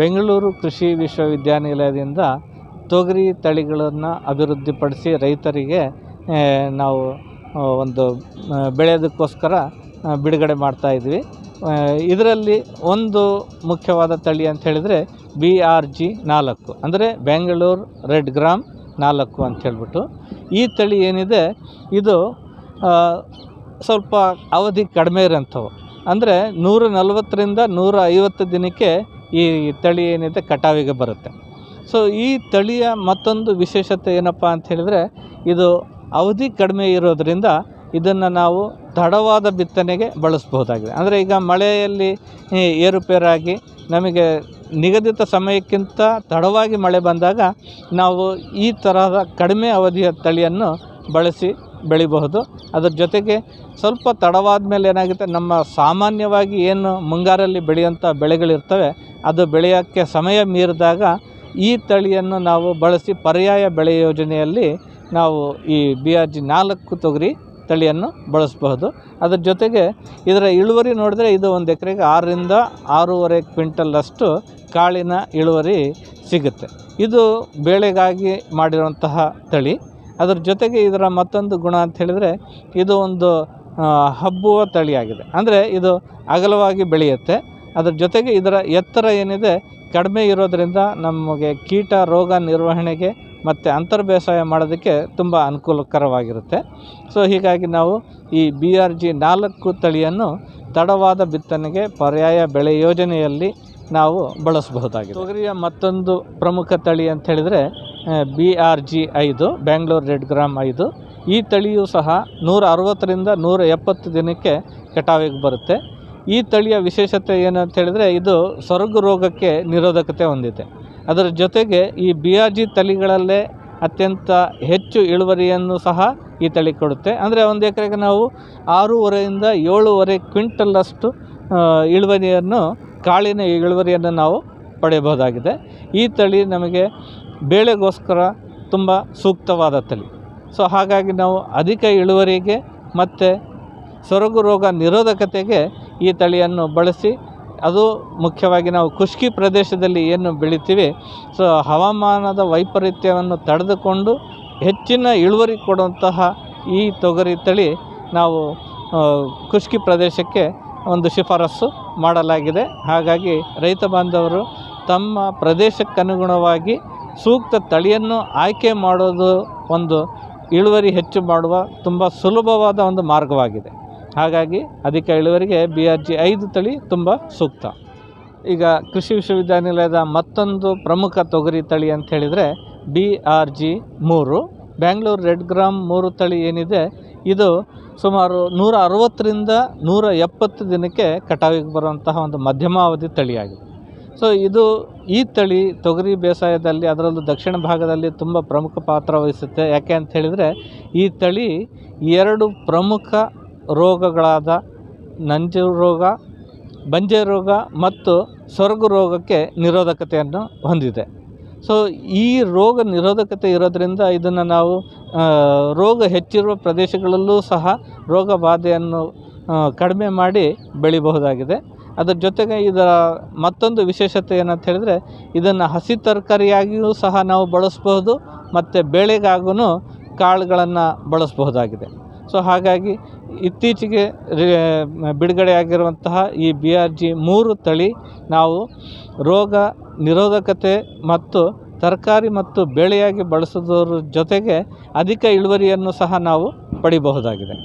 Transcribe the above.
ಬೆಂಗಳೂರು ಕೃಷಿ ವಿಶ್ವವಿದ್ಯಾನಿಲಯದಿಂದ ತೊಗರಿ ತಳಿಗಳನ್ನು ಅಭಿವೃದ್ಧಿಪಡಿಸಿ ರೈತರಿಗೆ ನಾವು ಒಂದು ಬೆಳೆಯೋದಕ್ಕೋಸ್ಕರ ಬಿಡುಗಡೆ ಮಾಡ್ತಾ ಇದ್ವಿ. ಇದರಲ್ಲಿ ಒಂದು ಮುಖ್ಯವಾದ ತಳಿ ಅಂತ ಹೇಳಿದರೆ ಬಿ ಆರ್ ಜಿ ನಾಲ್ಕು. ಅಂದರೆ ಬೆಂಗಳೂರು ರೆಡ್ ಗ್ರಾಮ್ ನಾಲ್ಕು ಅಂತ ಹೇಳಿಬಿಟ್ಟು. ಈ ತಳಿ ಏನಿದೆ, ಇದು ಸ್ವಲ್ಪ ಅವಧಿ ಕಡಿಮೆ ಇರೋಂಥವು. ಅಂದರೆ ನೂರ ನಲವತ್ತರಿಂದ ನೂರ ಐವತ್ತು ದಿನಕ್ಕೆ ಈ ತಳಿ ಏನಿದೆ ಕಟಾವಿಗೆ ಬರುತ್ತೆ. ಸೊ ಈ ತಳಿಯ ಮತ್ತೊಂದು ವಿಶೇಷತೆ ಏನಪ್ಪ ಅಂತ ಹೇಳಿದರೆ, ಇದು ಅವಧಿ ಕಡಿಮೆ ಇರೋದರಿಂದ ಇದನ್ನು ನಾವು ತಡವಾದ ಬಿತ್ತನೆಗೆ ಬಳಸ್ಬೋದಾಗಿದೆ ಅಂದರೆ ಈಗ ಮಳೆಯಲ್ಲಿ ಏರುಪೇರಾಗಿ ನಮಗೆ ನಿಗದಿತ ಸಮಯಕ್ಕಿಂತ ತಡವಾಗಿ ಮಳೆ ಬಂದಾಗ ನಾವು ಈ ತರಹದ ಕಡಿಮೆ ಅವಧಿಯ ತಳಿಯನ್ನು ಬಳಸಿ ಬೆಳಿಬಹುದು. ಅದ್ರ ಜೊತೆಗೆ ಸ್ವಲ್ಪ ತಡವಾದ ಮೇಲೆ ಏನಾಗುತ್ತೆ, ನಮ್ಮ ಸಾಮಾನ್ಯವಾಗಿ ಏನು ಮುಂಗಾರಲ್ಲಿ ಬೆಳೆಯುವಂಥ ಬೆಳೆಗಳಿರ್ತವೆ, ಅದು ಬೆಳೆಯೋಕ್ಕೆ ಸಮಯ ಮೀರಿದಾಗ ಈ ತಳಿಯನ್ನು ನಾವು ಬಳಸಿ ಪರ್ಯಾಯ ಬೆಳೆ ಯೋಜನೆಯಲ್ಲಿ ನಾವು ಈ ಬಿ ಆರ್ ಜಿ ನಾಲ್ಕು ತೊಗರಿ ತಳಿಯನ್ನು ಬಳಸಬಹುದು. ಅದರ ಜೊತೆಗೆ ಇದರ ಇಳುವರಿ ನೋಡಿದ್ರೆ ಇದು ಒಂದು ಎಕರೆಗೆ ಆರರಿಂದ ಆರೂವರೆ ಕ್ವಿಂಟಲ್ಲಷ್ಟು ಕಾಳಿನ ಇಳುವರಿ ಸಿಗುತ್ತೆ. ಇದು ಬೇಳೆಗಾಗಿ ಮಾಡಿರುವಂತಹ ತಳಿ. ಅದ್ರ ಜೊತೆಗೆ ಇದರ ಮತ್ತೊಂದು ಗುಣ ಅಂತ ಹೇಳಿದರೆ ಇದು ಒಂದು ಹಬ್ಬುವ ತಳಿಯಾಗಿದೆ. ಅಂದರೆ ಇದು ಅಗಲವಾಗಿ ಬೆಳೆಯುತ್ತೆ. ಅದ್ರ ಜೊತೆಗೆ ಇದರ ಎತ್ತರ ಏನಿದೆ, ಕಡಿಮೆ ಇರೋದರಿಂದ ನಮಗೆ ಕೀಟ ರೋಗ ನಿರ್ವಹಣೆಗೆ ಮತ್ತು ಅಂತರ್ ಬೇಸಾಯ ಮಾಡೋದಕ್ಕೆ ತುಂಬ ಅನುಕೂಲಕರವಾಗಿರುತ್ತೆ. ಸೊ ಹೀಗಾಗಿ ನಾವು ಈ ಬಿ ಆರ್ ಜಿ ನಾಲ್ಕು ತಳಿಯನ್ನು ತಡವಾದ ಬಿತ್ತನೆಗೆ ಪರ್ಯಾಯ ಬೆಳೆ ಯೋಜನೆಯಲ್ಲಿ ನಾವು ಬಳಸಬಹುದಾಗಿದೆ. ತೊಗರಿಯ ಮತ್ತೊಂದು ಪ್ರಮುಖ ತಳಿ ಅಂತ ಹೇಳಿದರೆ ಬಿ ಆರ್ ಜಿ ಐದು ಬ್ಯಾಂಗ್ಳೂರ್ ರೆಡ್ ಗ್ರಾಮ್ ಐದು. ಈ ತಳಿಯು ಸಹ ನೂರ ಅರವತ್ತರಿಂದ ನೂರ ಎಪ್ಪತ್ತು ದಿನಕ್ಕೆ ಕಟಾವಿಗೆ ಬರುತ್ತೆ. ಈ ತಳಿಯ ವಿಶೇಷತೆ ಏನು ಅಂತ ಹೇಳಿದರೆ, ಇದು ಸೊರಗು ರೋಗಕ್ಕೆ ನಿರೋಧಕತೆ ಹೊಂದಿದೆ. ಅದರ ಜೊತೆಗೆ ಈ ಬಿ ಆರ್ ಜಿ ತಳಿಗಳಲ್ಲೇ ಅತ್ಯಂತ ಹೆಚ್ಚು ಇಳುವರಿಯನ್ನು ಸಹ ಈ ತಳಿ ಕೊಡುತ್ತೆ. ಅಂದರೆ ಒಂದು ಎಕರೆಗೆ ನಾವು ಆರೂವರೆಯಿಂದ ಏಳೂವರೆ ಕ್ವಿಂಟಲ್ಲಷ್ಟು ಇಳುವರಿಯನ್ನು, ಕಾಳಿನ ಇಳುವರಿಯನ್ನು ನಾವು ಪಡೆಯಬಹುದಾಗಿದೆ. ಈ ತಳಿ ನಮಗೆ ಬೇಳೆಗೋಸ್ಕರ ತುಂಬ ಸೂಕ್ತವಾದ ತಳಿ. ಸೊ ಹಾಗಾಗಿ ನಾವು ಅಧಿಕ ಇಳುವರಿಗೆ ಮತ್ತು ಸೊರಗು ರೋಗ ನಿರೋಧಕತೆಗೆ ಈ ತಳಿಯನ್ನು ಬಳಸಿ, ಅದು ಮುಖ್ಯವಾಗಿ ನಾವು ಖುಷ್ಕಿ ಪ್ರದೇಶದಲ್ಲಿ ಏನು ಬೆಳಿತೀವಿ ಸೊ ಹವಾಮಾನದ ವೈಪರೀತ್ಯವನ್ನು ತಡೆದುಕೊಂಡು ಹೆಚ್ಚಿನ ಇಳುವರಿ ಕೊಡುವಂತಹ ಈ ತೊಗರಿ ತಳಿ ನಾವು ಖುಷ್ಕಿ ಪ್ರದೇಶಕ್ಕೆ ಒಂದು ಶಿಫಾರಸ್ಸು ಮಾಡಲಾಗಿದೆ. ಹಾಗಾಗಿ ರೈತ ಬಾಂಧವರು ತಮ್ಮ ಪ್ರದೇಶಕ್ಕನುಗುಣವಾಗಿ ಸೂಕ್ತ ತಳಿಯನ್ನು ಆಯ್ಕೆ ಮಾಡೋದು ಒಂದು ಇಳುವರಿ ಹೆಚ್ಚು ಮಾಡುವ ತುಂಬ ಸುಲಭವಾದ ಒಂದು ಮಾರ್ಗವಾಗಿದೆ. ಹಾಗಾಗಿ ಅಧಿಕ ಇಳುವರಿಗೆ ಬಿ ಆರ್ ಜಿ ಐದು ತಳಿ ತುಂಬ ಸೂಕ್ತ. ಈಗ ಕೃಷಿ ವಿಶ್ವವಿದ್ಯಾನಿಲಯದ ಮತ್ತೊಂದು ಪ್ರಮುಖ ತೊಗರಿ ತಳಿ ಅಂತ ಹೇಳಿದರೆ ಬಿ ಆರ್ ಜಿ ಮೂರು, ಬ್ಯಾಂಗ್ಳೂರು ರೆಡ್ ಗ್ರಾಮ್ ಮೂರು ತಳಿ ಏನಿದೆ, ಇದು ಸುಮಾರು ನೂರ ಅರವತ್ತರಿಂದ ನೂರ ಎಪ್ಪತ್ತು ದಿನಕ್ಕೆ ಕಟಾವಿಗೆ ಬರುವಂತಹ ಒಂದು ಮಧ್ಯಮಾವಧಿ ತಳಿಯಾಗಿದೆ. ಸೊ ಇದು ಈ ತಳಿ ತೊಗರಿ ಬೇಸಾಯದಲ್ಲಿ ಅದರಲ್ಲೂ ದಕ್ಷಿಣ ಭಾಗದಲ್ಲಿ ತುಂಬ ಪ್ರಮುಖ ಪಾತ್ರ ವಹಿಸುತ್ತೆ. ಯಾಕೆ ಅಂತ ಹೇಳಿದರೆ, ಈ ತಳಿ ಎರಡು ಪ್ರಮುಖ ರೋಗಗಳಾದ ನಂಜು ರೋಗ, ಬಂಜೆ ರೋಗ ಮತ್ತು ಸೊರಗು ರೋಗಕ್ಕೆ ನಿರೋಧಕತೆಯನ್ನು ಹೊಂದಿದೆ. ಸೊ ಈ ರೋಗ ನಿರೋಧಕತೆ ಇರೋದರಿಂದ ಇದನ್ನು ನಾವು ರೋಗ ಹೆಚ್ಚಿರುವ ಪ್ರದೇಶಗಳಲ್ಲೂ ಸಹ ರೋಗ ಬಾಧೆಯನ್ನು ಕಡಿಮೆ ಮಾಡಿ ಬೆಳಿಬಹುದಾಗಿದೆ. ಅದರ ಜೊತೆಗೆ ಇದರ ಮತ್ತೊಂದು ವಿಶೇಷತೆ ಏನಂತ ಹೇಳಿದರೆ, ಇದನ್ನು ಹಸಿ ತರಕಾರಿಯಾಗಿಯೂ ಸಹ ನಾವು ಬಳಸಬಹುದು, ಮತ್ತು ಬೇಳೆಗಾಗೂ ಕಾಳುಗಳನ್ನು ಬಳಸಬಹುದಾಗಿದೆ. ಸೊ ಹಾಗಾಗಿ ಇತ್ತೀಚೆಗೆ ಬಿಡುಗಡೆಯಾಗಿರುವಂತಹ ಈ ಬಿ ಆರ್ ಜಿ ಮೂರು ತಳಿ ನಾವು ರೋಗ ನಿರೋಧಕತೆ ಮತ್ತು ತರಕಾರಿ ಮತ್ತು ಬೇಳೆಯಾಗಿ ಬಳಸೋದ್ರ ಜೊತೆಗೆ ಅಧಿಕ ಇಳುವರಿಯನ್ನು ಸಹ ನಾವು ಪಡಿಬಹುದಾಗಿದೆ.